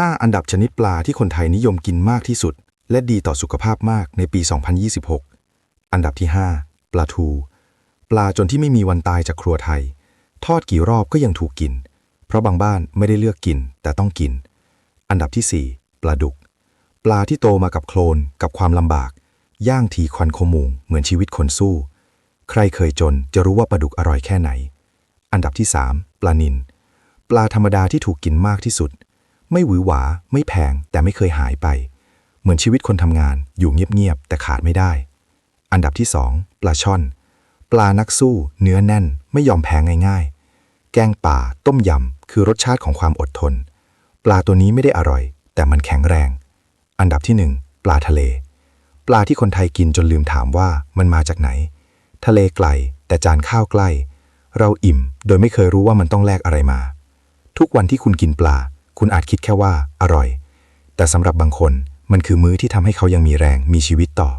5 อันดับชนิดปลาที่คนไทยนิยมกินมากที่สุด และดีต่อสุขภาพมากในปี 2026 อันดับที่ 5 ปลาทู ปลาจนที่ไม่มีวันตายจากครัวไทย ทอดกี่รอบก็ยังถูกกิน เพราะบางบ้านไม่ได้เลือกกิน แต่ต้องกิน อันดับที่ 4 ปลาดุก ปลาที่โตมากับโคลนกับความลำบาก ย่างทีควันขโมูงเหมือนชีวิตคนสู้ ใครเคยจนจะรู้ว่าปลาดุกอร่อยแค่ไหน อันดับที่ 3 ปลานิลปลาธรรมดาที่ถูกกินมากที่สุด ไม่หวือหวา ไม่แพง แต่ไม่เคยหายไป เหมือนชีวิตคนทำงานอยู่เงียบๆแต่ขาดไม่ได้ อันดับที่ 2 ปลาช่อน ปลานักสู้ เนื้อแน่น ไม่ยอมแพ้ง่ายๆ แกงป่า ต้มยำ คือรสชาติของความอดทน ปลาตัวนี้ไม่ได้อร่อย แต่มันแข็งแรง อันดับที่ 1 ปลาทะเล ปลาที่คนไทยกินจนลืมถามว่ามันมาจากไหน ทะเลไกล แต่จานข้าวใกล้ เราอิ่ม โดยไม่เคยรู้ว่ามันต้องแลกอะไรมา ทุกวันที่คุณกินปลา คุณอาจคิดแค่ว่าอร่อย แต่สำหรับบางคนมันคือมื้อที่ทำให้เขายังมีแรงมีชีวิตต่อ